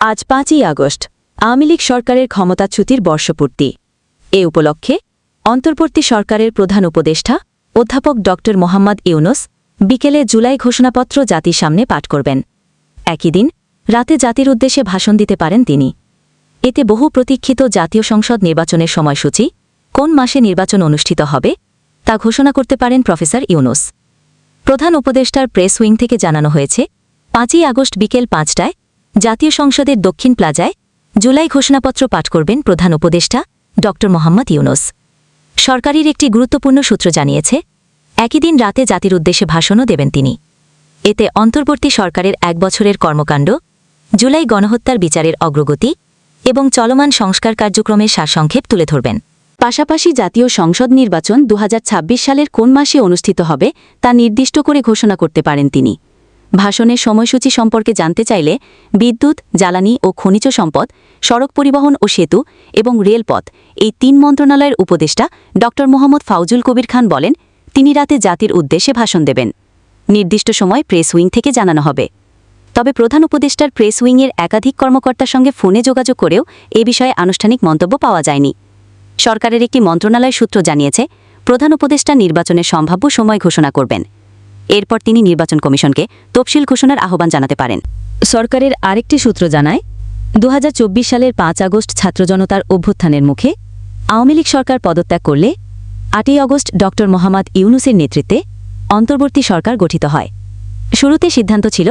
আজ পাঁচই আগস্ট, আওয়ামী লীগ সরকারের ক্ষমতাচ্যুতির বর্ষপূর্তি। এ উপলক্ষে অন্তর্বর্তী সরকারের প্রধান উপদেষ্টা, অধ্যাপক ড. মোহাম্মদ ইউনুস বিকেলে জুলাই ঘোষণাপত্র জাতির সামনে পাঠ করবেন। একই দিন রাতে জাতির উদ্দেশ্যে ভাষণ দিতে পারেন তিনি। এতে বহু প্রতীক্ষিত জাতীয় সংসদ নির্বাচনের সময়সূচি কোন মাসে নির্বাচন অনুষ্ঠিত হবে তা ঘোষণা করতে পারেন প্রফেসর ইউনুস। প্রধান উপদেষ্টার প্রেস উইং থেকে জানানো হয়েছে, পাঁচই আগস্ট বিকেল পাঁচটায় জাতীয় সংসদের দক্ষিণ প্লাজায় জুলাই ঘোষণাপত্র পাঠ করবেন প্রধান উপদেষ্টা ড. মোহাম্মদ ইউনুস। সরকারের একটি গুরুত্বপূর্ণ সূত্র জানিয়েছে, একই দিন রাতে জাতির উদ্দেশ্যে ভাষণও দেবেন তিনি। এতে অন্তর্বর্তী সরকারের এক বছরের কর্মকাণ্ড, জুলাই গণহত্যার বিচারের অগ্রগতি এবং চলমান সংস্কার কার্যক্রমের সারসংক্ষেপ তুলে ধরবেন। পাশাপাশি জাতীয় সংসদ নির্বাচন দু হাজার ছাব্বিশ সালের কোন মাসে অনুষ্ঠিত হবে তা নির্দিষ্ট করে ঘোষণা করতে পারেন তিনি। ভাষণের সময়সূচি সম্পর্কে জানতে চাইলে বিদ্যুৎ, জ্বালানি ও খনিজ সম্পদ, সড়ক পরিবহন ও সেতু এবং রেলপথ এই তিন মন্ত্রণালয়ের উপদেষ্টা ড. মোহাম্মদ ফাউজুল কবির খান বলেন, তিনি রাতে জাতির উদ্দেশ্যে ভাষণ দেবেন। নির্দিষ্ট সময় প্রেস উইং থেকে জানানো হবে। তবে প্রধান উপদেষ্টার প্রেস উইংয়ের একাধিক কর্মকর্তার সঙ্গে ফোনে যোগাযোগ করেও এ বিষয়ে আনুষ্ঠানিক মন্তব্য পাওয়া যায়নি। সরকারের একটি মন্ত্রণালয় সূত্র জানিয়েছে, প্রধান উপদেষ্টা নির্বাচনের সম্ভাব্য সময় ঘোষণা করবেন। এরপর তিনি নির্বাচন কমিশনকে তফসিল ঘোষণার আহ্বান জানাতে পারেন। সরকারের আরেকটি সূত্র জানায় দু হাজার চব্বিশ সালের পাঁচ আগস্ট ছাত্র জনতার অভ্যুত্থানের মুখে আওয়ামী লীগ সরকার পদত্যাগ করলে আটই আগস্ট ড. মোহাম্মদ ইউনুসের নেতৃত্বে অন্তর্বর্তী সরকার গঠিত হয়। শুরুতে সিদ্ধান্ত ছিল,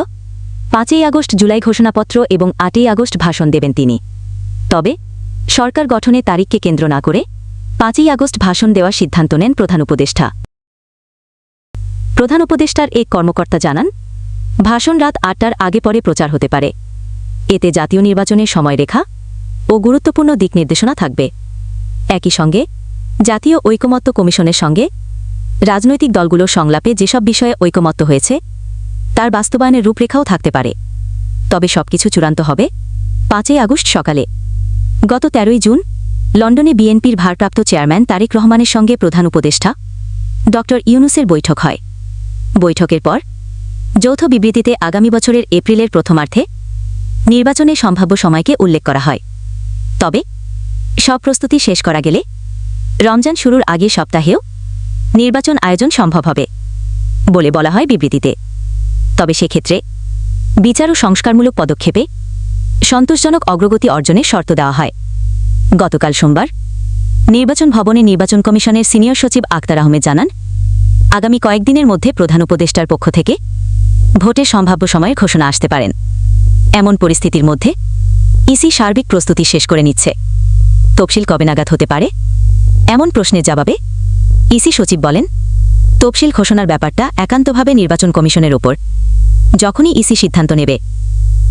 পাঁচই আগস্ট জুলাই ঘোষণাপত্র এবং আটই আগস্ট ভাষণ দেবেন তিনি। তবে সরকার গঠনে তারিখকে কেন্দ্র না করে পাঁচই আগস্ট ভাষণ দেওয়ার সিদ্ধান্ত নেন প্রধান উপদেষ্টা। প্রধান উপদেষ্টার এক কর্মকর্তা জানান, ভাষণ রাত আটটার আগে পরে প্রচার হতে পারে। এতে জাতীয় নির্বাচনের সময়রেখা ও গুরুত্বপূর্ণ দিক নির্দেশনা থাকবে। একই সঙ্গে জাতীয় ঐকমত্য কমিশনের সঙ্গে রাজনৈতিক দলগুলোর সংলাপে যেসব বিষয়ে ঐকমত্য হয়েছে, তার বাস্তবায়নের রূপরেখাও থাকতে পারে। তবে সবকিছু চূড়ান্ত হবে পাঁচই আগস্ট সকালে। গত তেরোই জুন লন্ডনে বিএনপির ভারপ্রাপ্ত চেয়ারম্যান তারেক রহমানের সঙ্গে প্রধান উপদেষ্টা ড ইউনুসের বৈঠক হয়। বৈঠকের পর, যৌথ বিবৃতিতে আগামী বছরের এপ্রিলের প্রথমার্ধে নির্বাচনের সম্ভাব্য সময়কে উল্লেখ করা হয়। তবে, সব প্রস্তুতি শেষ করা গেলে রমজান শুরুর আগে সপ্তাহেও নির্বাচন আয়োজন সম্ভব হবে বলে বলা হয় বিবৃতিতে। তবে সেক্ষেত্রে বিচার ও সংস্কারমূলক পদক্ষেপে সন্তোষজনক অগ্রগতি অর্জনের শর্ত দেওয়া হয়। গতকাল সোমবার নির্বাচন ভবনে নির্বাচন কমিশনের সিনিয়র সচিব আক্তার আহমেদ জানান আগামী কয়েকদিনের মধ্যে প্রধান উপদেষ্টার পক্ষ থেকে ভোটের সম্ভাব্য সময়ে ঘোষণা আসতে পারেন। এমন পরিস্থিতির মধ্যে ইসি সার্বিক প্রস্তুতি শেষ করে নিচ্ছে। তফসিল কবে নাগাদ হতে পারে? এমন প্রশ্নের জবাবে ইসি সচিব বলেন, তফসিল ঘোষণার ব্যাপারটা একান্তভাবে নির্বাচন কমিশনের ওপর। যখনই ইসি সিদ্ধান্ত নেবে,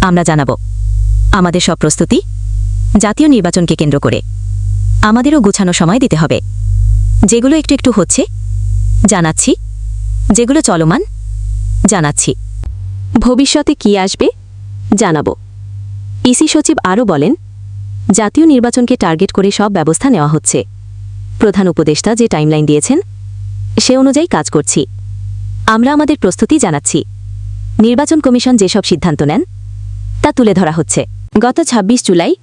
আমরা জানাব। আমাদের সব প্রস্তুতি জাতীয় নির্বাচনকে কেন্দ্র করে। আমাদেরও গুছানো সময় দিতে হবে। যেগুলো একটু একটু হচ্ছে জানাচ্ছি, যেগুলো চলমান, জানাচ্ছি। ভবিষ্যতে কি আসবে, জানাব। ইসি সচিব আরও বলেন, জাতীয় নির্বাচনকে টার্গেট করে সব ব্যবস্থা নেওয়া হচ্ছে। প্রধান উপদেষ্টা যে টাইমলাইন দিয়েছেন, সে অনুযায়ী কাজ করছি। আমরা আমাদের প্রস্তুতি জানাচ্ছি। নির্বাচন কমিশন যেসব সিদ্ধান্ত নেন, তা তুলে ধরা হচ্ছে। গত ২৬ জুলাই,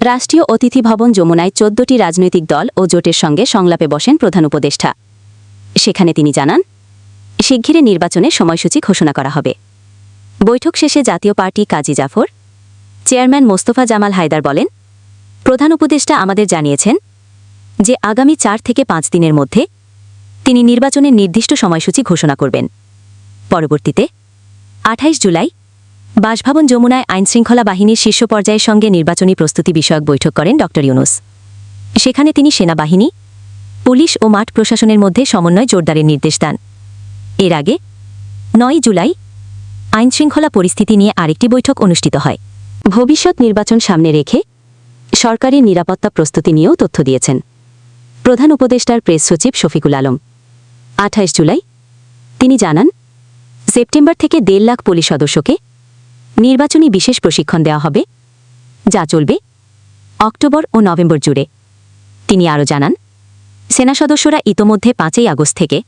রাষ্ট্রীয় অতিথি ভবন যমুনায় চোদ্দটি রাজনৈতিক দল ও জোটের সঙ্গে সংলাপে বসেন প্রধান উপদেষ্টা। সেখানে তিনি জানান, শিগগিরই নির্বাচনের সময়সূচি ঘোষণা করা হবে। বৈঠক শেষে জাতীয় পার্টি কাজী জাফর, চেয়ারম্যান মোস্তফা জামাল হায়দার বলেন, প্রধান উপদেষ্টা আমাদের জানিয়েছেন যে আগামী চার থেকে পাঁচ দিনের মধ্যে তিনি নির্বাচনের নির্দিষ্ট সময়সূচি ঘোষণা করবেন। পরবর্তীতে আঠাইশ জুলাই বাসভবন যমুনায় আইনশৃঙ্খলা বাহিনীর শীর্ষ পর্যায়ের সঙ্গে নির্বাচনী প্রস্তুতি বিষয়ক বৈঠক করেন ড ইউনুস। সেখানে তিনি সেনাবাহিনী পুলিশ ও মাঠ প্রশাসনের মধ্যে সমন্বয় জোরদারের নির্দেশ দেন। এর আগে নয় জুলাই আইনশৃঙ্খলা পরিস্থিতি নিয়ে আরেকটি বৈঠক অনুষ্ঠিত হয়। ভবিষ্যৎ নির্বাচন সামনে রেখে সরকারি নিরাপত্তা প্রস্তুতি নিয়েও তথ্য দিয়েছেন। প্রধান উপদেষ্টার প্রেস সচিব শফিকুল আলম। আঠাইশ জুলাই তিনি জানান, সেপ্টেম্বর থেকে দেড় লাখ পুলিশ সদস্যকে নির্বাচনী বিশেষ প্রশিক্ষণ দেওয়া হবে, যা চলবে অক্টোবর ও নভেম্বর জুড়ে। তিনি আরও জানান সেনা সদস্যরা ইতোমধ্যে পাঁচই আগস্ট থেকে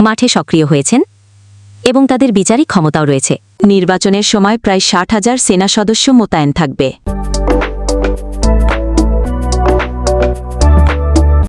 মাঠে সক্রিয় হয়েছেন এবং তাদের বিচারিক ক্ষমতাও রয়েছে। নির্বাচনের সময় প্রায় ষাট হাজার সেনা সদস্য মোতায়েন থাকবে।